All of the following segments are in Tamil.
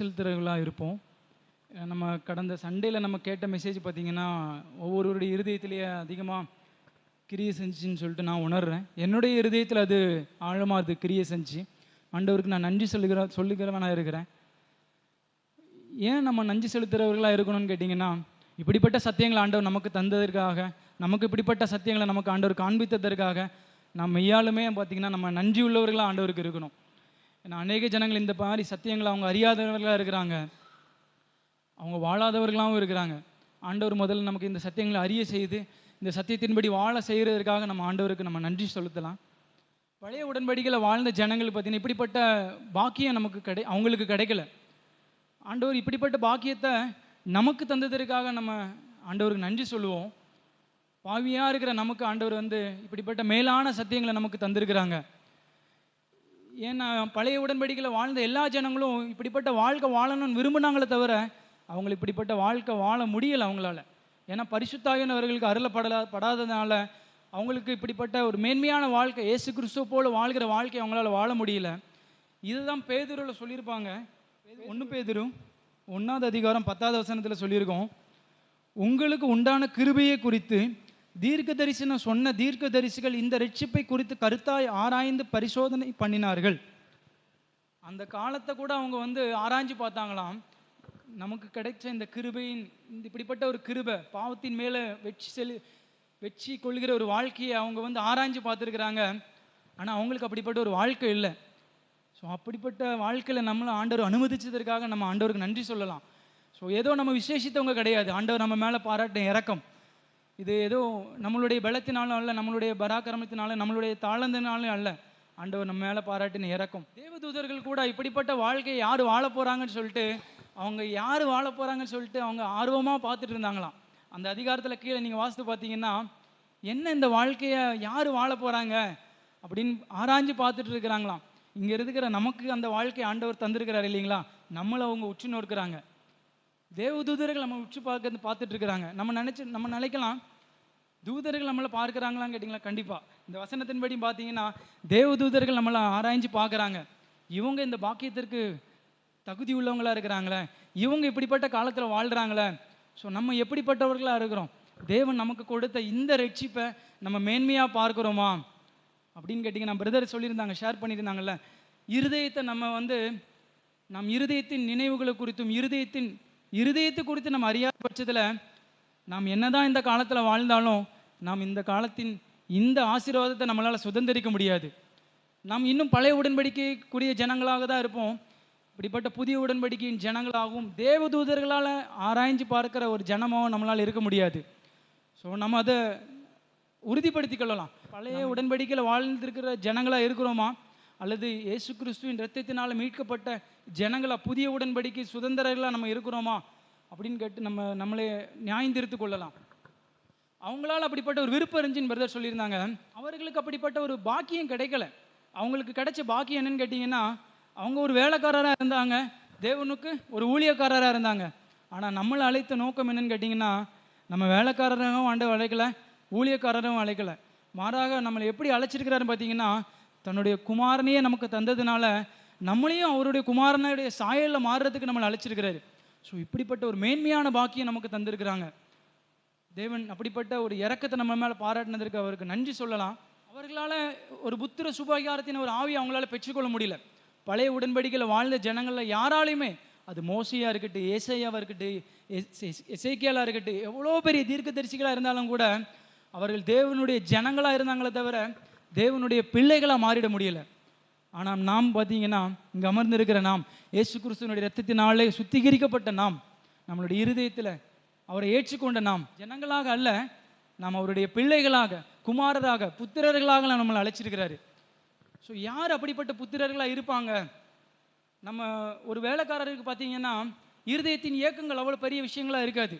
செலுத்துகிறவர்களாக இருப்போம். நம்ம கடந்த சண்டேல நம்ம கேட்ட மெசேஜ் பார்த்தீங்கன்னா ஒவ்வொருவருடைய இருதயத்திலேயே அதிகமாக கிரியை செஞ்சுன்னு சொல்லிட்டு நான் உணர்றேன். என்னுடைய இருதயத்தில் அது ஆழமாக அது கிரியை செஞ்சு. ஆண்டவருக்கு நான் நன்றி சொல்லுகிற சொல்லுகிறவனாக இருக்கிறேன். ஏன் நம்ம நன்றி செலுத்துகிறவர்களாக இருக்கணும்னு கேட்டிங்கன்னா இப்படிப்பட்ட சத்தியங்களை ஆண்டவர் நமக்கு தந்ததற்காக நமக்கு இப்படிப்பட்ட சத்தியங்களை நமக்கு ஆண்டவர் காண்பித்ததற்காக நாம் மெய்யாலுமே பார்த்திங்கன்னா நம்ம நன்றி உள்ளவர்களாக ஆண்டவருக்கு இருக்கணும். ஏன்னா அநேக ஜனங்கள் இந்த மாதிரி சத்தியங்களை அவங்க அறியாதவர்களாக இருக்கிறாங்க. அவங்க வாழாதவர்களாகவும் இருக்கிறாங்க. ஆண்டவர் முதல்ல நமக்கு இந்த சத்தியங்களை அறிய செய்து இந்த சத்தியத்தின்படி வாழ செய்கிறதற்காக நம்ம ஆண்டவருக்கு நம்ம நன்றி செலுத்தலாம். பழைய உடன்படிக்கையில் வாழ்ந்த ஜனங்கள் பார்த்தீங்கன்னா இப்படிப்பட்ட பாக்கியம் நமக்கு கிடை அவங்களுக்கு கிடைக்கல. ஆண்டவர் இப்படிப்பட்ட பாக்கியத்தை நமக்கு தந்ததற்காக நம்ம ஆண்டவருக்கு நன்றி சொல்லுவோம். பாவியாக இருக்கிற நமக்கு ஆண்டவர் வந்து இப்படிப்பட்ட மேலான சத்தியங்களை நமக்கு தந்திருக்கிறாங்க. ஏன்னா பழைய உடன்படிக்கையில் வாழ்ந்த எல்லா ஜனங்களும் இப்படிப்பட்ட வாழ்க்கை வாழணும்னு விரும்பினாங்களே தவிர அவங்களை இப்படிப்பட்ட வாழ்க்கை வாழ முடியலை அவங்களால. ஏன்னா பரிசுத்தாயன் அவர்களுக்கு அருளப்படலா படாததுனால அவங்களுக்கு இப்படிப்பட்ட ஒரு மேன்மையான வாழ்க்கை இயேசு கிறிஸ்துவ போல வாழ்கிற வாழ்க்கை அவங்களால வாழ முடியல. இதுதான் பேதுருவில் சொல்லியிருப்பாங்க. ஒன்று பேதுரும் ஒன்றாவது அதிகாரம் பத்தாவது வசனத்தில் சொல்லியிருக்கோம். உங்களுக்கு உண்டான கிருபையை குறித்து தீர்க்க தரிசனம் சொன்ன தீர்க்க தரிசிகள் இந்த ரட்சிப்பை குறித்து கருத்தாய் ஆராய்ந்து பரிசோதனை பண்ணினார்கள். அந்த காலத்தை கூட அவங்க வந்து ஆராய்ஞ்சு பார்த்தாங்களாம். நமக்கு கிடைச்ச இந்த கிருபையின் இந்த இப்படிப்பட்ட ஒரு கிருபை பாவத்தின் மேலே வெற்றி செலு வெற்றி கொள்கிற ஒரு வாழ்க்கையை அவங்க வந்து ஆராய்ஞ்சு பார்த்துருக்குறாங்க. ஆனால் அவங்களுக்கு அப்படிப்பட்ட ஒரு வாழ்க்கை இல்லை. ஸோ அப்படிப்பட்ட வாழ்க்கையில் நம்மளை ஆண்டவர் அனுமதிச்சதற்காக நம்ம ஆண்டவருக்கு நன்றி சொல்லலாம். ஸோ ஏதோ நம்ம விசேஷித்தவங்க கிடையாது. ஆண்டவர் நம்ம மேலே பாராட்டின இறக்கம் இது ஏதோ நம்மளுடைய பலத்தினாலும் அல்ல நம்மளுடைய பராக்கிரமத்தினாலும் நம்மளுடைய தாளந்தினாலும் அல்ல. ஆண்டவர் நம்ம மேலே பாராட்டின இறக்கும் தேவதூதர்கள் கூட இப்படிப்பட்ட வாழ்க்கையை யார் வாழ போகிறாங்கன்னு சொல்லிட்டு அவங்க யார் வாழ போகிறாங்கன்னு சொல்லிட்டு அவங்க ஆர்வமாக பார்த்துட்டு இருந்தாங்களாம். அந்த அதிகாரத்தில் கீழே நீங்கள் வாசித்து பார்த்தீங்கன்னா என்ன இந்த வாழ்க்கையை யார் வாழ போகிறாங்க அப்படின்னு ஆராய்ஞ்சு பார்த்துட்டு இருக்கிறாங்களாம். இங்கே இருக்கிற நமக்கு அந்த வாழ்க்கை ஆண்டவர் தந்திருக்கிறார் இல்லைங்களா? நம்மளை அவங்க உற்று நோக்கிறாங்க. தேவதூதர்கள் நம்ம உற்று பார்க்க பார்த்துட்டு இருக்கிறாங்க. நம்ம நினச்சி நம்ம நினைக்கலாம் தூதர்கள் நம்மளை பார்க்குறாங்களான்னு கேட்டிங்களா? கண்டிப்பாக இந்த வசனத்தின்படி பார்த்தீங்கன்னா தேவதூதர்கள் நம்மளை ஆராய்ஞ்சு பார்க்குறாங்க. இவங்க இந்த பாக்கியத்திற்கு தகுதி உள்ளவங்களா இருக்கிறாங்களே? இவங்க இப்படிப்பட்ட காலத்தில் வாழ்கிறாங்களே ஸோ நம்ம எப்படிப்பட்டவர்களாக இருக்கிறோம்? தேவன் நமக்கு கொடுத்த இந்த ரட்சிப்பை நம்ம மேன்மையாக பார்க்குறோமா? அப்படின்னு கேட்டிங்கன்னா பிரதர் சொல்லியிருந்தாங்க ஷேர் பண்ணியிருந்தாங்கல்ல. இருதயத்தை நம்ம வந்து நம் இருதயத்தின் நினைவுகளை குறித்தும் இருதயத்தின் இருதயத்தை குறித்து நம்ம அறியாத பட்சத்தில் நாம் என்னதான் இந்த காலத்தில் வாழ்ந்தாலும் நாம் இந்த காலத்தின் இந்த ஆசீர்வாதத்தை நம்மளால் சுதந்திரிக்க முடியாது. நாம் இன்னும் பழைய உடன்படிக்கைக்குரிய ஜனங்களாக தான் இருப்போம். இப்படிப்பட்ட புதிய உடன்படிக்கையின் ஜனங்களாகவும் தேவதூதர்களால் ஆராய்ஞ்சு பார்க்கிற ஒரு ஜனமாகவும் நம்மளால் இருக்க முடியாது. ஸோ நம்ம அதை உறுதிப்படுத்திக் கொள்ளலாம். பழைய உடன்படிக்கையில் வாழ்ந்திருக்கிற ஜனங்களாக இருக்கிறோமா? அல்லது இயேசு கிறிஸ்துவின் இரத்தத்தினால் மீட்கப்பட்ட ஜனங்களா புதிய உடன்படிக்கை சுதந்திரர்களாக நம்ம இருக்கிறோமா? அப்படின்னு கேட்டு நம்ம நம்மளே நியாயந்திருத்து கொள்ளலாம். அவங்களால அப்படிப்பட்ட ஒரு விருப்பம் இருந்துச்சுன்னு பிரதர் சொல்லியிருந்தாங்க. அவர்களுக்கு அப்படிப்பட்ட ஒரு பாக்கியம் கிடைக்கல. அவங்களுக்கு கிடைச்ச பாக்கியம் என்னன்னு கேட்டிங்கன்னா அவங்க ஒரு வேலைக்காரராக இருந்தாங்க. தேவனுக்கு ஒரு ஊழியக்காரராக இருந்தாங்க. ஆனால் நம்மளை அழைத்த நோக்கம் என்னன்னு கேட்டிங்கன்னா நம்ம வேலைக்காரரும் ஆண்டு அழைக்கல ஊழியக்காரரும் அழைக்கல. மாறாக நம்மளை எப்படி அழைச்சிருக்கிறாருன்னு பார்த்தீங்கன்னா தன்னுடைய குமாரனையே நமக்கு தந்ததுனால நம்மளையும் அவருடைய குமாரனுடைய சாயலில் மாறுறதுக்கு நம்மளை அழைச்சிருக்கிறாரு. ஸோ இப்படிப்பட்ட ஒரு மேன்மையான பாக்கியம் நமக்கு தந்திருக்கிறாங்க. தேவன் அப்படிப்பட்ட ஒரு இறக்கத்தை நம்ம மேலே பாராட்டினதற்கு அவருக்கு நன்றி சொல்லலாம். அவர்களால் ஒரு புத்திர சுபாகாரத்தின் ஒரு ஆவி அவங்களால பெற்றுக்கொள்ள முடியல. பழைய உடன்படிக்கையில் வாழ்ந்த ஜனங்களில் யாராலையுமே அது மோசையாக இருக்கட்டும் ஏசையாவா இருக்கட்டும் இசைக்கியலாக இருக்கட்டும் எவ்வளோ பெரிய தீர்க்க தரிசிகளாக இருந்தாலும் கூட அவர்கள் தேவனுடைய ஜனங்களாக இருந்தாங்களே தவிர தேவனுடைய பிள்ளைகளாக மாறிட முடியல. ஆனால் நாம் பார்த்தீங்கன்னா இங்கே அமர்ந்திருக்கிற நாம் ஏசு கிறிஸ்துவனுடைய ரத்தத்தினாலே சுத்திகரிக்கப்பட்ட நாம் நம்மளுடைய இருதயத்தில் அவரை ஏற்றுக்கொண்ட நாம் ஜனங்களாக அல்ல நாம் அவருடைய பிள்ளைகளாக குமாரராக புத்திரர்களாக நம்மளை அழைச்சிருக்கிறாரு. ஸோ யார் அப்படிப்பட்ட புத்திரர்களாக இருப்பாங்க? நம்ம ஒரு வேலைக்காரருக்கு பார்த்தீங்கன்னா இருதயத்தின் இயக்கங்கள் அவ்வளோ பெரிய விஷயங்களாக இருக்காது.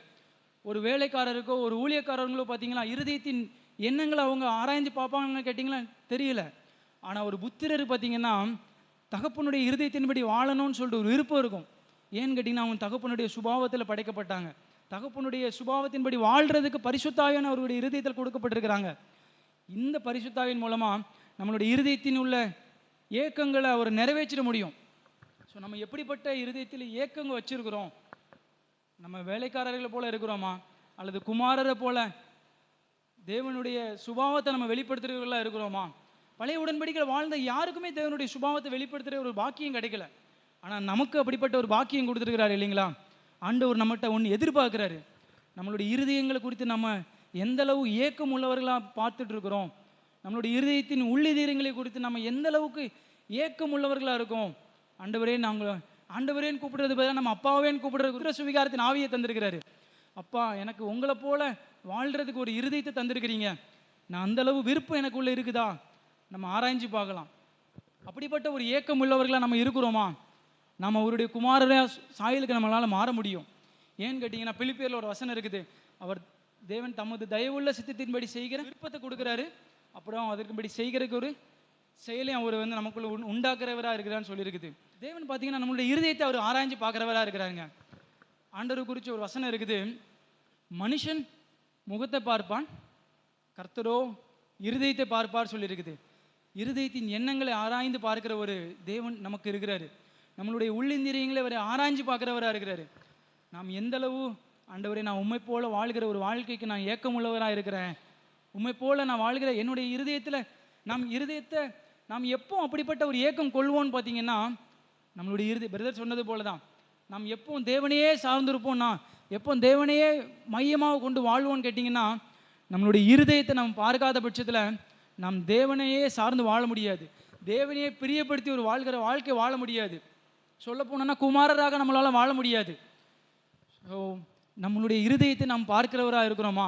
ஒரு வேலைக்காரருக்கோ ஒரு ஊழியக்காரர்களோ பார்த்தீங்களா இருதயத்தின் எண்ணங்களை அவங்க ஆராய்ந்து பார்ப்பாங்கன்னு கேட்டிங்களா? தெரியல. ஆனால் ஒரு புத்திரர் பார்த்தீங்கன்னா தகப்பனுடைய இருதயத்தின்படி வாழணும்னு சொல்லிட்டு ஒரு விருப்பம் இருக்கும். ஏன்னு கேட்டிங்கன்னா அவங்க தகப்பனுடைய சுபாவத்தில் படைக்கப்பட்டாங்க. தகப்பனுடைய சுபாவத்தின்படி வாழ்கிறதுக்கு பரிசுத்தாவியான அவருடைய இருதயத்தில் கொடுக்கப்பட்டிருக்கிறாங்க. இந்த பரிசுத்தாவின் மூலமாக நம்மளுடைய இருதயத்தின் உள்ள ஏக்கங்களை அவர் நிறைவேற்றிட முடியும். ஸோ நம்ம எப்படிப்பட்ட இருதயத்தில் ஏக்கங்கள் வச்சிருக்கிறோம்? நம்ம வேலைக்காரர்களை போல இருக்கிறோமா? அல்லது குமாரரை போல தேவனுடைய சுபாவத்தை நம்ம வெளிப்படுத்துகிறவர்களாக இருக்கிறோமா? பழைய உடன்படிக்கையில் வாழ்ந்த யாருக்குமே தேவனுடைய சுபாவத்தை வெளிப்படுத்துகிற ஒரு பாக்கியம் கிடைக்கல. ஆனால் நமக்கு அப்படிப்பட்ட ஒரு பாக்கியம் கொடுத்துருக்கிறாரு இல்லைங்களா? ஆண்டவர் நம்மகிட்ட ஒன்று எதிர்பார்க்குறாரு. நம்மளுடைய இருதயங்களை குறித்து நம்ம எந்த அளவு ஏக்கம் உள்ளவர்களாக பார்த்துட்டு இருக்கிறோம் நம்மளுடைய இருதயத்தின் உள்ளிதீரங்களை குறித்து நம்ம எந்த அளவுக்கு ஏக்கம் உள்ளவர்களாக இருக்கோம். ஆண்டவரே நாங்கள் ஆண்டவரேன்னு கூப்பிடுறது பதிலாக நம்ம அப்பாவேன்னு கூப்பிடுறது குதிரை சுவிகாரத்தின் ஆவியை தந்திருக்கிறாரு. அப்பா எனக்கு உங்களை போல வாழ்கிறதுக்கு ஒரு இருதயத்தை தந்திருக்கிறீங்க. நான் அந்த அளவு விருப்பம் எனக்குள்ளே இருக்குதா? நம்ம ஆராய்ஞ்சு பார்க்கலாம். அப்படிப்பட்ட ஒரு ஏக்கம் உள்ளவர்களாக நம்ம இருக்கிறோமா? நம்ம அவருடைய குமாரரே சாயலுக்கு நம்மளால் மாற முடியும். ஏன்னு கேட்டிங்கன்னா பிலிப்பியரில் ஒரு வசனம் இருக்குது. அவர் தேவன் தமது தயவுள்ள சித்தத்தின்படி செய்கிற விருப்பத்தை கொடுக்குறாரு. அப்புறம் அதற்குபடி செய்கிறதுக்கு ஒரு செயலையும் அவர் வந்து நமக்குள்ள உண்- உண்டாக்குறவரா இருக்கிறான்னு சொல்லியிருக்குது. தேவன் பார்த்தீங்கன்னா நம்மளுடைய இருதயத்தை அவர் ஆராய்ஞ்சு பார்க்குறவராக இருக்கிறாருங்க. ஆண்டவர் குறித்து ஒரு வசனம் இருக்குது. மனுஷன் முகத்தை பார்ப்பான் கர்த்தரோ இருதயத்தை பார்ப்பார் சொல்லியிருக்குது. இருதயத்தின் எண்ணங்களை ஆராய்ந்து பார்க்கிற ஒரு தேவன் நமக்கு இருக்கிறாரு. நம்மளுடைய உள்ளிந்திரியங்களை அவர் ஆராய்ஞ்சு பார்க்குறவராக இருக்கிறாரு. நாம் எந்தளவு ஆண்டவரே நான் உண்மை போல வாழ்கிற ஒரு வாழ்க்கைக்கு நான் ஏக்கம் உள்ளவராக இருக்கிறேன். உண்மை போல நான் வாழ்கிற என்னுடைய இருதயத்தில் நாம் இருதயத்தை நாம் எப்போ அப்படிப்பட்ட ஒரு ஏக்கம் கொள்வோம்னு பார்த்தீங்கன்னா நம்மளுடைய இருதய பிரதர் சொன்னது போல தான் நாம் எப்போ தேவனையே சார்ந்திருப்போம்னா எப்போ தேவனையே மையமாக கொண்டு வாழ்வோம்னு கேட்டிங்கன்னா நம்மளுடைய இருதயத்தை நம்ம பார்க்காத பட்சத்தில் நாம் தேவனையே சார்ந்து வாழ முடியாது. தேவனையே பிரியப்படுத்தி ஒரு வாழ்கிற வாழ்க்கை வாழ முடியாது. சொல்ல போனோன்னா குமாரராக நம்மளால் வாழ முடியாது. ஸோ நம்மளுடைய இருதயத்தை நாம் பார்க்கிறவராக இருக்கிறோமா?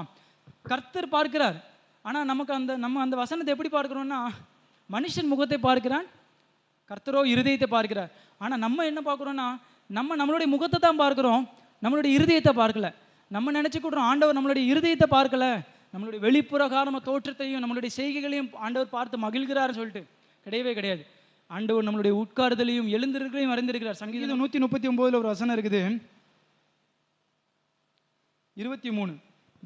கர்த்தர் பார்க்கிறார். ஆனால் நமக்கு அந்த நம்ம அந்த வசனத்தை எப்படி பார்க்குறோன்னா மனுஷன் முகத்தை பார்க்கிறான் கர்த்தரோ இருதயத்தை பார்க்கிறார். ஆனால் நம்ம என்ன பார்க்குறோன்னா நம்ம நம்மளுடைய முகத்தை தான் பார்க்குறோம் நம்மளுடைய இருதயத்தை பார்க்கல. நம்ம நினச்சிக்கிட்றோம் ஆண்டவர் நம்மளுடைய இருதயத்தை பார்க்கல. நம்மளுடைய வெளிப்புற காரண தோற்றத்தையும் நம்மளுடைய செய்கைகளையும் ஆண்டவர் பார்த்து மகிழ்கிறார்னு சொல்லிட்டு கிடையவே கிடையாது. ஆண்டவர் நம்மளுடைய உட்காருதலையும் எழுந்திருக்கலையும் அறிந்திருக்கிறார். சங்கீதம் நூற்றி முப்பத்தி ஒம்போதில் ஒரு வசனம் இருக்குது. இருபத்தி மூணு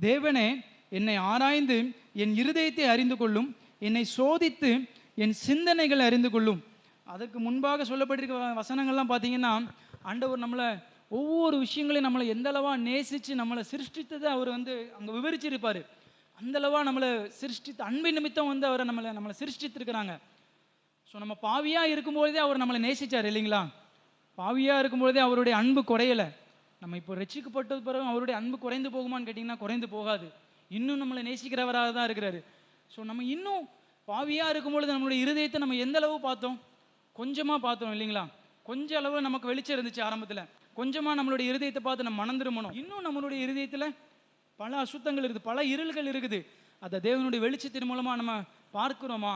தேவனே என்னை ஆராய்ந்து என் இருதயத்தை அறிந்து கொள்ளும் என்னை சோதித்து என் சிந்தனைகளை அறிந்து கொள்ளும். அதுக்கு முன்பாக சொல்லப்பட்டிருக்க வ- வசனங்கள்லாம் பார்த்தீங்கன்னா ஆண்டவர் நம்மளை ஒவ்வொரு விஷயங்களையும் நம்மளை எந்த நேசித்து நம்மளை சிருஷ்டித்ததை அவர் வந்து அங்கே விவரிச்சிருப்பார். அந்த நம்மளை சிருஷ்டித்து அன்பின் நிமித்தம் வந்து அவரை நம்மளை நம்மளை சிருஷ்டித்திருக்கிறாங்க. ஸோ நம்ம பாவியாக இருக்கும்பொழுதே அவர் நம்மளை நேசிச்சார் இல்லைங்களா? பாவியாக இருக்கும்பொழுதே அவருடைய அன்பு குறையலை. நம்ம இப்போ ரசிக்கப்பட்ட பிறகு அவருடைய அன்பு குறைந்து போகுமான்னு கேட்டிங்கன்னா குறைந்து போகாது. இன்னும் நம்மளை நேசிக்கிறவராக தான் இருக்கிறாரு. ஸோ நம்ம இன்னும் பாவியாக இருக்கும்பொழுது நம்மளுடைய இருதயத்தை நம்ம எந்த அளவு பார்த்தோம்? கொஞ்சமாக பார்த்தோம் இல்லைங்களா? கொஞ்ச அளவு நமக்கு வெளிச்சம் இருந்துச்சு ஆரம்பத்தில். கொஞ்சமாக நம்மளுடைய இருதயத்தை பார்த்து நம்ம மணந்துருமணும் இன்னும் நம்மளுடைய இருதயத்தில் பல அசுத்தங்கள் இருக்குது பல இருள்கள் இருக்குது. அதை தேவனுடைய வெளிச்சத்தின் மூலமாக நம்ம பார்க்கிறோமா?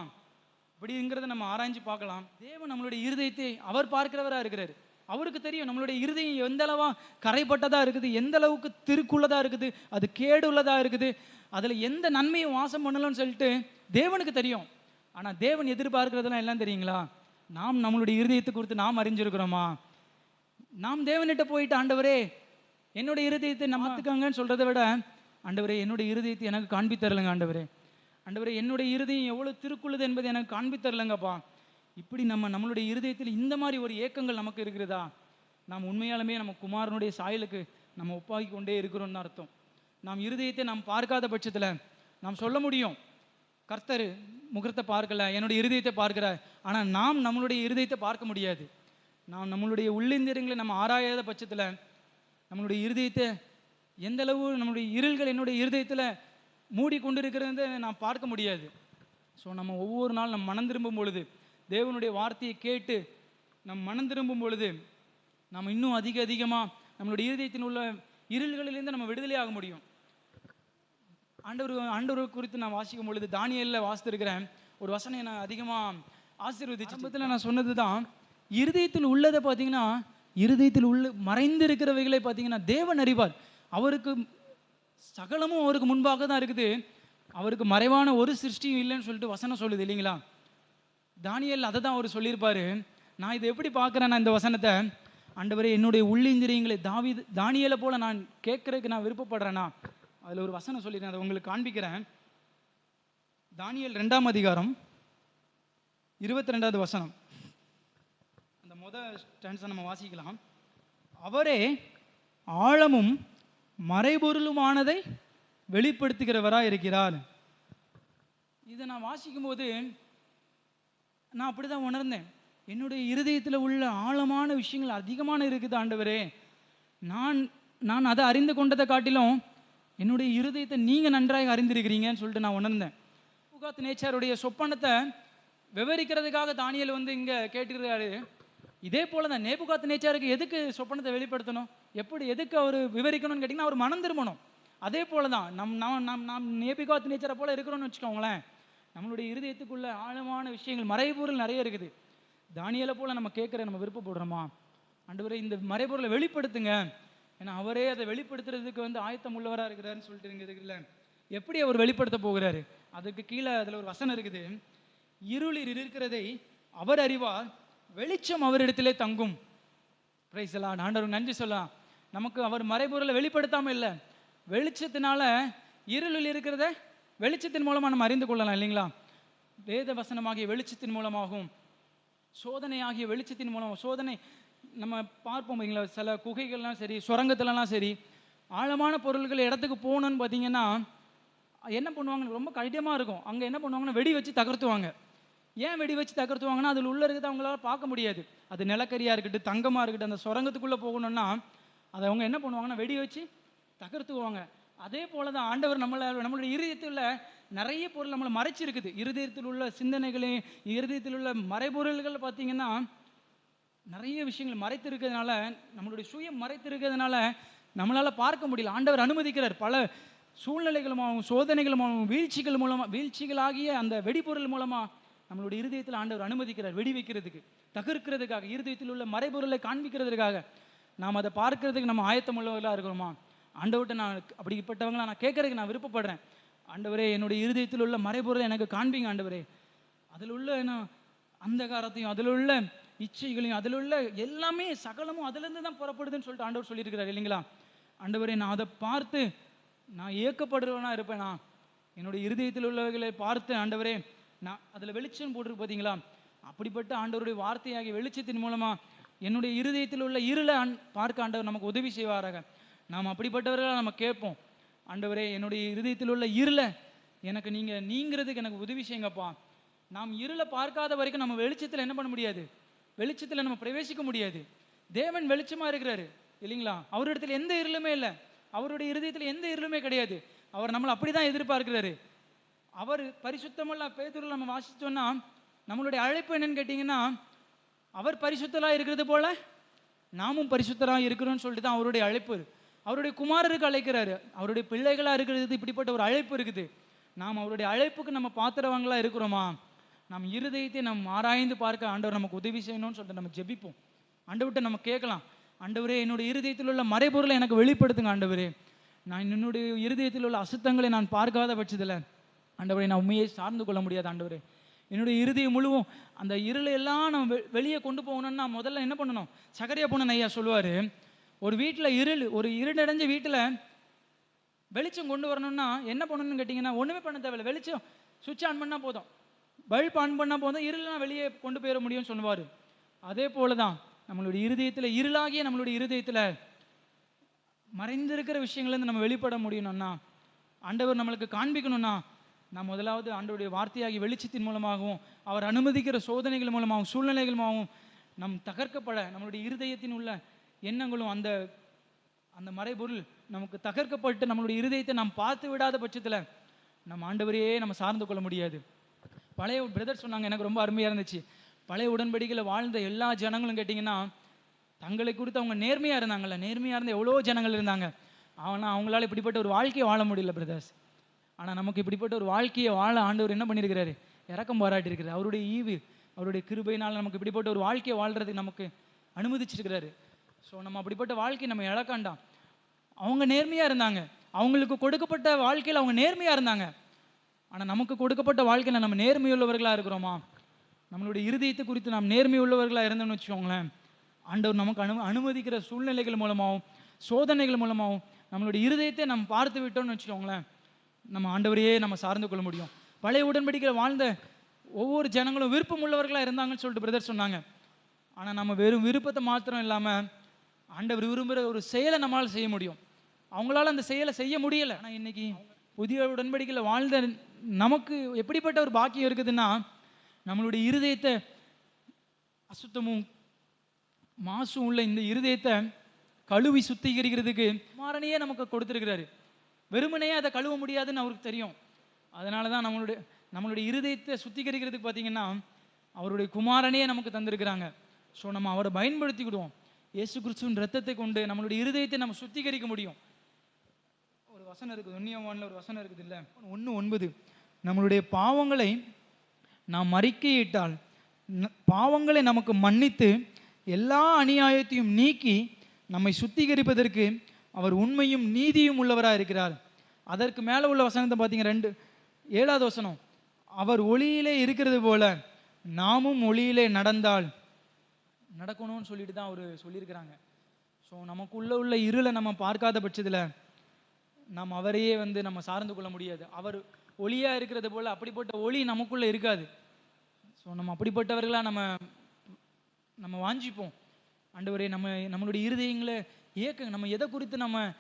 அப்படிங்கிறத நம்ம ஆராய்ஞ்சு பார்க்கலாம். தேவன் நம்மளுடைய இருதயத்தை அவர் பார்க்கிறவராக இருக்கிறார். அவருக்கு தெரியும் நம்மளுடைய இருதயம் எந்த அளவா கரைப்பட்டதாக இருக்குது எந்த அளவுக்கு திருக்குள்ளதா இருக்குது அது கேடு உள்ளதாக இருக்குது அதில் எந்த நன்மையும் வாசம் பண்ணலன்னு சொல்லிட்டு தேவனுக்கு தெரியும். ஆனா தேவன் எதிர்பார்க்கிறதெல்லாம் எல்லாம் தெரியுங்களா? நாம் நம்மளுடைய இருதயத்தை குறித்து நாம் அறிஞ்சிருக்கிறோமா? நாம் தேவன்கிட்ட போயிட்டு ஆண்டவரே என்னுடைய இருதயத்தை நம்மத்துக்காங்கன்னு சொல்றதை விட ஆண்டவரே என்னுடைய இருதயத்தை எனக்கு காண்பித் தரலங்க ஆண்டவரே. ஆண்டவரே என்னுடைய இருதயம் எவ்வளவு திருக்குள்ளது என்பதை எனக்கு காண்பித் தரலங்கப்பா. இப்படி நம்ம நம்மளுடைய இருதயத்தில் இந்த மாதிரி ஒரு ஏக்கங்கள் நமக்கு இருக்கிறதா? நாம் உண்மையாலுமே நம்ம குமாரனுடைய சாயலுக்கு நம்ம ஒப்பாகி கொண்டே இருக்கிறோம்னு அர்த்தம். நாம் இருதயத்தை நாம் பார்க்காத பட்சத்தில் நாம் சொல்ல முடியும் கர்த்தர் முகத்தை பார்க்கல என்னுடைய இருதயத்தை பார்க்கிறார் ஆனால் நாம் நம்மளுடைய இருதயத்தை பார்க்க முடியாது. நாம் நம்மளுடைய உள்ளிந்திரங்களை நம்ம ஆராயாத பட்சத்தில் நம்மளுடைய இருதயத்தை எந்தளவு நம்மளுடைய இருள்கள் என்னுடைய இருதயத்தில் மூடி கொண்டு இருக்கிறத நான் பார்க்க முடியாது. ஸோ நம்ம ஒவ்வொரு நாள் நம்ம மனம் திரும்பும் பொழுது தேவனுடைய வார்த்தையை கேட்டு நம் மனம் திரும்பும் பொழுது நம்ம இன்னும் அதிக அதிகமாக நம்மளுடைய இருதயத்தில் உள்ள இருள்களிலிருந்து நம்ம விடுதலை ஆக முடியும். ஆண்டவர் ஆண்டவர் குறித்து நான் வாசிக்கும் பொழுது தானியலில் வாசித்திருக்கிறேன். ஒரு வசனம் நான் அதிகமாக ஆசீர்வதிச்சு நான் சொன்னது தான் இருதயத்தில் உள்ளதை பார்த்தீங்கன்னா இருதயத்தில் உள்ள மறைந்திருக்கிறவைகளை பார்த்தீங்கன்னா தேவன் அறிவார். அவருக்கு சகலமும் அவருக்கு முன்பாக தான் இருக்குது. அவருக்கு மறைவான ஒரு சிருஷ்டியும் இல்லைன்னு சொல்லிட்டு வசனம் சொல்லுது இல்லைங்களா? தானியல் அதை தான் அவர் சொல்லியிருப்பார். நான் இதை எப்படி பார்க்குறேன் நான் இந்த வசனத்தை ஆண்டவரே என்னுடைய உள்ளிந்திரியங்களை தாவி தானியலை போல நான் கேட்கறதுக்கு நான் விருப்பப்படுறேன்னா அதில் ஒரு வசனம் சொல்லிடுறேன் அதை உங்களுக்கு காண்பிக்கிறேன். தானியல் ரெண்டாம் அதிகாரம் இருபத்தி ரெண்டாவது வசனம். முதல் ஸ்டான்ஸை நம்ம வாசிக்கலாம். அவரே ஆழமும் மறைபொருளுமானதை வெளிப்படுத்துகிறவராக இருக்கிறார். இதை நான் வாசிக்கும்போது நான் அப்படி தான் உணர்ந்தேன். என்னுடைய இருதயத்தில் உள்ள ஆழமான விஷயங்கள் அதிகமான இருக்குது ஆண்டவரே. நான் நான் அதை அறிந்து கொண்டதை காட்டிலும் என்னுடைய இருதயத்தை நீங்கள் நன்றாக அறிந்திருக்கிறீங்கன்னு சொல்லிட்டு நான் உணர்ந்தேன். புகாத் நேச்சருடைய சொப்பனத்தை விவரிக்கிறதுக்காக தானியல் வந்து இங்கே கேட்டுக்கிறாரு இதே போல தான் நேபுகாத் நேச்சாருக்கு எதுக்கு சொப்பனத்தை வெளிப்படுத்தணும்? எப்படி எதுக்கு அவர் விவரிக்கணும்னு கேட்டிங்கன்னா அவர் மனம் திரும்பணும். அதே போல தான் நம் நாம் நம் நாம் நேபிகாத் நேச்சரை போல இருக்கிறோம்னு வச்சுக்கோங்களேன் நம்மளுடைய இருதயத்துக்குள்ள ஆழமான விஷயங்கள் மறைபொருள் நிறைய இருக்குது. தானியலை போல நம்ம கேட்குற நம்ம விருப்பப்படுறோமா? அண்டு இந்த மறைபொருளை வெளிப்படுத்துங்க. ஏன்னா அவரே அதை வெளிப்படுத்துறதுக்கு வந்து ஆயத்தம் உள்ளவராக இருக்கிறாருன்னு சொல்லிட்டு இங்க இருக்குல்ல எப்படி அவர் வெளிப்படுத்த போகிறாரு? அதுக்கு கீழே அதில் ஒரு வசனம் இருக்குது. இருளில் இருக்கிறதை அவர் அறிவார் வெளிச்சம் அவரிடத்திலே தங்கும். பிரைஸ் எல்லாம் ஆண்டவர் நன்றி சொல்லலாம். நமக்கு அவர் மறைபொருளை வெளிப்படுத்தாம இல்லை. வெளிச்சத்தினால இருளில் இருக்கிறத வெளிச்சத்தின் மூலமாக நம்ம அறிந்து கொள்ளலாம் இல்லைங்களா? வேத வசனமாகிய வெளிச்சத்தின் மூலமாகவும் சோதனை ஆகிய வெளிச்சத்தின் மூலம் சோதனை நம்ம பார்ப்போம் இல்லைங்களா? சில குகைகள்லாம் சரி சுரங்கத்துலலாம் சரி ஆழமான பொருள்கள் இடத்துக்கு போகணுன்னு பார்த்தீங்கன்னா என்ன பண்ணுவாங்கன்னு ரொம்ப கடினமாக இருக்கும். அங்கே என்ன பண்ணுவாங்கன்னா வெடி வச்சு தகர்த்துவாங்க. ஏன் வெடி வச்சு தகர்த்துவாங்கன்னா அதில் உள்ள இருக்கிறது அவங்களால பார்க்க முடியாது. அது நிலக்கரியாக இருக்கட்டும் தங்கமாக இருக்கட்டும் அந்த சுரங்கத்துக்குள்ளே போகணும்னா அதை அவங்க என்ன பண்ணுவாங்கன்னா வெடி வச்சு தகர்த்துவாங்க. அதே போல தான் ஆண்டவர் நம்மளை நம்மளுடைய இருதயத்தில் நிறைய பொருள் நம்மளை மறைச்சிருக்குது. இருதயத்தில் உள்ள சிந்தனைகளையும் இருதயத்தில் உள்ள மறைபொருள்கள் பார்த்தீங்கன்னா நிறைய விஷயங்கள் மறைத்திருக்கிறதுனால நம்மளுடைய சுயம் மறைத்திருக்கிறதுனால நம்மளால் பார்க்க முடியல. ஆண்டவர் அனுமதிக்கிறார். பல சூழ்நிலைகளுமாகவும் சோதனைகளுமாகவும் வீழ்ச்சிகள் மூலமாக வீழ்ச்சிகளாகிய அந்த வெடிபொருள் மூலமாக நம்மளுடைய இருதயத்தில் ஆண்டவர் அனுமதிக்கிறார் வெடி வைக்கிறதுக்கு தகர்க்கிறதுக்காக இருதயத்தில் உள்ள மறைபொருளை காண்பிக்கிறதுக்காக நாம் அதை பார்க்கறதுக்கு நம்ம ஆயத்தம் உள்ளவர்களாக இருக்கிறோமா? ஆண்டவர்கிட்ட நான் அப்படிப்பட்டவங்களா நான் கேட்கறதுக்கு நான் விருப்பப்படுறேன். ஆண்டவரே என்னுடைய இருதயத்தில் உள்ள மறைபொருளை எனக்கு காண்பிங்க ஆண்டவரே. அதில் உள்ள என்ன அந்தகாரத்தையும் அதில் உள்ள இச்சைகளையும் அதில் உள்ள எல்லாமே சகலமும் அதுலேருந்து தான் புறப்படுதுன்னு சொல்லிட்டு ஆண்டவர் சொல்லியிருக்கிறார் இல்லைங்களா? ஆண்டவரே நான் அதை பார்த்து நான் ஏக்கப்படுறவனா இருப்பேனா? என்னுடைய இருதயத்தில் உள்ளவர்களை பார்த்து ஆண்டவரே நான் அதில் வெளிச்சம் போட்டிருக்கு பார்த்தீங்களா அப்படிப்பட்ட ஆண்டவருடைய வார்த்தையாகிய வெளிச்சத்தின் மூலமாக என்னுடைய இருதயத்தில் உள்ள இருளை அன் பார்க்க ஆண்டவர் நமக்கு உதவி செய்வாராக. நாம் அப்படிப்பட்டவர்களை நம்ம கேட்போம். ஆண்டவரே என்னுடைய இருதயத்தில் உள்ள இருளை எனக்கு நீங்கள் நீங்கிறதுக்கு எனக்கு உதவி செய்யுங்கப்பா. நாம் இருளை பார்க்காத வரைக்கும் நம்ம வெளிச்சத்தில் என்ன பண்ண முடியாது? வெளிச்சத்தில் நம்ம பிரவேசிக்க முடியாது. தேவன் வெளிச்சமாக இருக்கிறாரு இல்லைங்களா? அவரிடத்தில் எந்த இருளுமே இல்லை. அவருடைய இருதயத்தில் எந்த இருளுமே கிடையாது. அவர் நம்மளை அப்படி தான் எதிர்பார்க்கிறாரு. அவர் பரிசுத்தமுள்ள பேதுருல நம்ம வாசித்தோம்னா நம்மளுடைய அழைப்பு என்னன்னு கேட்டிங்கன்னா அவர் பரிசுத்தலாக இருக்கிறது போல நாமும் பரிசுத்தராக இருக்கிறோம்னு சொல்லிட்டு தான் அவருடைய அழைப்பு. அவருடைய குமாரருக்கு அழைக்கிறாரு. அவருடைய பிள்ளைகளாக இருக்கிறது இப்படிப்பட்ட ஒரு அழைப்பு இருக்குது. நாம் அவருடைய அழைப்புக்கு நம்ம பாத்திரவங்களா இருக்கிறோமா? நம் இருதயத்தை நம் ஆராய்ந்து பார்க்க ஆண்டவர் நமக்கு உதவி செய்யணும்னு சொல்லிட்டு நம்ம ஜெபிப்போம். ஆண்டவர்கிட்ட நம்ம கேட்கலாம். ஆண்டவரே என்னுடைய இருதயத்தில் உள்ள மறைபொருளை எனக்கு வெளிப்படுத்துங்க ஆண்டவரே. நான் என்னுடைய இருதயத்தில் உள்ள அசுத்தங்களை நான் பார்க்காத பட்சத்தில் ஆண்டவரே நான் உண்மையை சார்ந்து கொள்ள முடியாது ஆண்டவரே. என்னுடைய இறுதி முழுவதும் அந்த இருளையெல்லாம் நம்ம வெ- வெளியே கொண்டு போகணும்னா முதல்ல என்ன பண்ணணும்? சகரியா பொண்ணன் ஐயா சொல்லுவார் ஒரு வீட்டில் இருள் ஒரு இருளடைஞ்ச வீட்டில் வெளிச்சம் கொண்டு வரணும்னா என்ன பண்ணணும்னு கேட்டிங்கன்னா ஒன்றுமே பண்ண தேவையில்ல. வெளிச்சம் சுவிட்ச் ஆன் பண்ணால் போதும். பல்ப் ஆன் பண்ணால் போதும். இருளெலாம் வெளியே கொண்டு போயிட முடியும்னு சொல்லுவார். அதே போல தான் நம்மளுடைய இருதயத்தில் இருளாகிய நம்மளுடைய இருதயத்தில் மறைந்திருக்கிற விஷயங்கள்லேருந்து நம்ம வெளிப்பட முடியணும்னா ஆண்டவர் நம்மளுக்கு காண்பிக்கணும்னா நான் முதலாவது ஆண்டோடைய வார்த்தையாகி வெளிச்சத்தின் மூலமாகவும் அவர் அனுமதிக்கிற சோதனைகள் மூலமாகவும் சூழ்நிலைகள் மூலமாகவும் நம் தகர்க்கப்பட நம்மளுடைய இருதயத்தின் உள்ள எண்ணங்களும் அந்த அந்த மறைபொருள் நமக்கு தகர்க்கப்பட்டு நம்மளுடைய இருதயத்தை நாம் பார்த்து விடாத பட்சத்தில் நம்ம ஆண்டவரையே நம்ம சார்ந்து கொள்ள முடியாது. பழைய பிரதர் சொன்னாங்க எனக்கு ரொம்ப அருமையாக இருந்துச்சு. பழைய உடன்படிக்கையில் வாழ்ந்த எல்லா ஜனங்களும் கேட்டிங்கன்னா தங்களை குறித்து அவங்க நேர்மையாக இருந்தாங்கல்ல நேர்மையாக இருந்த எவ்வளோ ஜனங்கள் இருந்தாங்க. ஆனால் அவங்களால இப்படிப்பட்ட ஒரு வாழ்க்கையை வாழ முடியல பிரதர்ஸ் ஆனால் நமக்கு இப்படிப்பட்ட ஒரு வாழ்க்கையை வாழ ஆண்டவர் என்ன பண்ணியிருக்கிறாரு? இறக்கம் பாராட்டியிருக்கிறார். அவருடைய ஈவு அவருடைய கிருபையினால் நமக்கு இப்படிப்பட்ட ஒரு வாழ்க்கையை வாழ்கிறதுக்கு நமக்கு அனுமதிச்சிருக்கிறாரு. ஸோ நம்ம அப்படிப்பட்ட வாழ்க்கையை நம்ம இழக்காண்டாம். அவங்க நேர்மையாக இருந்தாங்க. அவங்களுக்கு கொடுக்கப்பட்ட வாழ்க்கையில் அவங்க நேர்மையாக இருந்தாங்க. ஆனால் நமக்கு கொடுக்கப்பட்ட வாழ்க்கையில் நம்ம நேர்மையுள்ளவர்களாக இருக்கிறோமா? நம்மளுடைய இருதயத்தை குறித்து நாம் நேர்மையுள்ளவர்களாக இருந்தோம்னு வச்சுக்கோங்களேன். ஆண்டவர் நமக்கு அனு அனுமதிக்கிற சூழ்நிலைகள் மூலமாகவும் சோதனைகள் மூலமாகவும் நம்மளுடைய இருதயத்தை நம்ம பார்த்து விட்டோம்னு வச்சுக்கோங்களேன். நம்ம ஆண்டவரையே நம்ம சார்ந்து கொள்ள முடியும். பழைய உடன்படிக்கையில் வாழ்ந்த ஒவ்வொரு ஜனங்களும் விருப்பம் உள்ளவர்களாக இருந்தாங்கன்னு சொல்லிட்டு பிரதர் சொன்னாங்க. ஆனால் நம்ம வெறும் விருப்பத்தை மாத்திரம் இல்லாமல் ஆண்டவர் விரும்புகிற ஒரு செயலை நம்மளால் செய்ய முடியும். அவங்களால அந்த செயலை செய்ய முடியலை. ஆனால் இன்னைக்கு புதிய உடன்படிக்கையில் வாழ்ந்த நமக்கு எப்படிப்பட்ட ஒரு பாக்கியம் இருக்குதுன்னா நம்மளுடைய இருதயத்தை அசுத்தமும் மாசும் உள்ள இந்த இருதயத்தை கழுவி சுத்திகரிக்கிறதுக்கு மாறனையே நமக்கு கொடுத்துருக்கிறாரு. வெறுமனையே அதை கழுவ முடியாதுன்னு அவருக்கு தெரியும். அதனால தான் நம்மளுடைய நம்மளுடைய இருதயத்தை சுத்திகரிக்கிறதுக்கு பார்த்தீங்கன்னா அவருடைய குமாரனையே நமக்கு தந்திருக்கிறாங்க. ஸோ நம்ம அவரை பயன்படுத்திக்கிடுவோம். இயேசு கிறிஸ்துவின் ரத்தத்தை கொண்டு நம்மளுடைய இருதயத்தை நம்ம சுத்திகரிக்க முடியும். ஒரு வசனம் இருக்குது ஒன்னியவானில் ஒரு வசனம் இருக்குது இல்லை? ஒன்று ஒன்பது. நம்மளுடைய பாவங்களை நாம் மறிக்கையிட்டால் பாவங்களை நமக்கு மன்னித்து எல்லா அநியாயத்தையும் நீக்கி நம்மை சுத்திகரிப்பதற்கு அவர் உண்மையும் நீதியும் உள்ளவராக இருக்கிறார். அதற்கு மேலே உள்ள வசனத்தை பார்த்தீங்க ரெண்டு ஏழாவது வசனம். அவர் ஒளியிலே இருக்கிறது போல நாமும் ஒளியிலே நடந்தால் நடக்கணும்னு சொல்லிட்டு தான் அவர் சொல்லியிருக்கிறாங்க. ஸோ நமக்குள்ளே உள்ள இருளை நம்ம பார்க்காத பட்சத்தில் நம்ம அவரையே வந்து நம்ம சார்ந்து கொள்ள முடியாது. அவர் ஒளியாக இருக்கிறது போல் அப்படிப்பட்ட ஒளி நமக்குள்ளே இருக்காது. ஸோ நம்ம அப்படிப்பட்டவர்களாக நம்ம நம்ம வாஞ்சிப்போம். ஆண்டவரே நம்ம நம்மளுடைய இருதயங்களை ஏக்கம் நம்ம எதை குறித்து நம்ம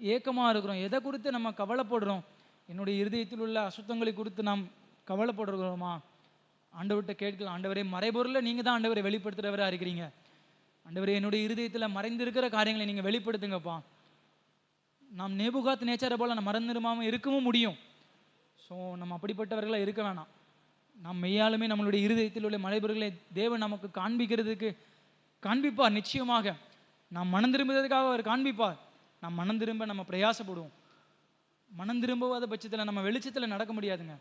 ஏக்கமாக இருக்கிறோம்? எதை குறித்து நம்ம கவலைப்படுறோம்? என்னுடைய இருதயத்தில் உள்ள அசுத்தங்களை குறித்து நாம் கவலைப்படுறோமா ஆண்டவர்கிட்ட கேட்கலாம். ஆண்டவரே மறைபொருளை நீங்கள் தான் ஆண்டவரை வெளிப்படுத்துகிறவராக இருக்கிறீங்க. ஆண்டவரே என்னுடைய இருதயத்தில் மறைந்திருக்கிற காரியங்களை நீங்கள் வெளிப்படுத்துங்கப்பா. நாம் நேபுகாத் நேச்சரை போல் நம்ம மறந்துருமாமல் இருக்கவும் முடியும். ஸோ நம்ம அப்படிப்பட்டவர்களாக இருக்க வேணாம். நாம் மெய்யாலுமே நம்மளுடைய இருதயத்தில் உள்ள மலைபொருளை தேவன் நமக்கு காண்பிக்கிறதுக்கு காண்பிப்பார் நிச்சயமாக. நாம் மனம் திரும்புவதற்காக அவர் காண்பிப்பார். நாம் மனம் திரும்ப நம்ம பிரயாசப்படுவோம். மனம் திரும்பாத பட்சத்தில் நம்ம வெளிச்சத்தில் நடக்க முடியாதுங்க.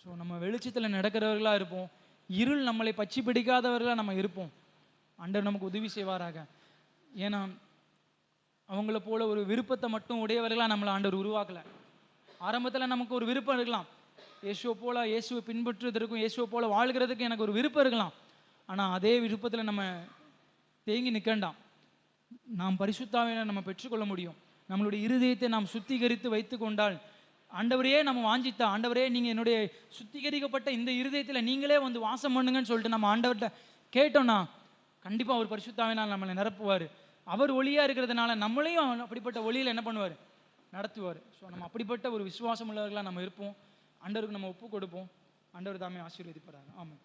ஸோ நம்ம வெளிச்சத்தில் நடக்கிறவர்களாக இருப்போம். இருள் நம்மளை பச்சி பிடிக்காதவர்களாக நம்ம இருப்போம். அண்டர் நமக்கு உதவி செய்வாராக. ஏன்னா அவங்கள போல ஒரு விருப்பத்தை மட்டும் உடையவர்களாக நம்மளை ஆண்டவர் உருவாக்கல. ஆரம்பத்தில் நமக்கு ஒரு விருப்பம் இருக்கலாம். இயேசுவை போல இயேசுவை பின்பற்றுவதற்கும் இயேசுவை போல வாழ்கிறதுக்கு எனக்கு ஒரு விருப்பம் இருக்கலாம். ஆனால் அதே விருப்பத்தில் நம்ம தேங்கி நிற்கண்டாம் நாம் பரிசுத்தாவினை நம்ம பெற்றுக்கொள்ள முடியும். நம்மளுடைய இருதயத்தை நாம் சுத்திகரித்து வைத்து கொண்டால் ஆண்டவரையே நம்ம வாஞ்சித்தா ஆண்டவரே நீங்கள் என்னுடைய சுத்திகரிக்கப்பட்ட இந்த இருதயத்தில் நீங்களே வந்து வாசம் பண்ணுங்கன்னு சொல்லிட்டு நம்ம ஆண்டவர்கிட்ட கேட்டோம்னா கண்டிப்பாக அவர் பரிசுத்தாவினால் நம்மளை நிரப்புவார். அவர் ஒளியாக இருக்கிறதுனால நம்மளையும் அப்படிப்பட்ட ஒளியில் என்ன பண்ணுவார்? நடத்துவார். ஸோ நம்ம அப்படிப்பட்ட ஒரு விசுவாசம் உள்ளவர்களாக நம்ம இருப்போம். ஆண்டவருக்கு நம்ம ஒப்பு கொடுப்போம். ஆண்டவர் தாமே ஆசீர்வதிப்பார் ஆமாம்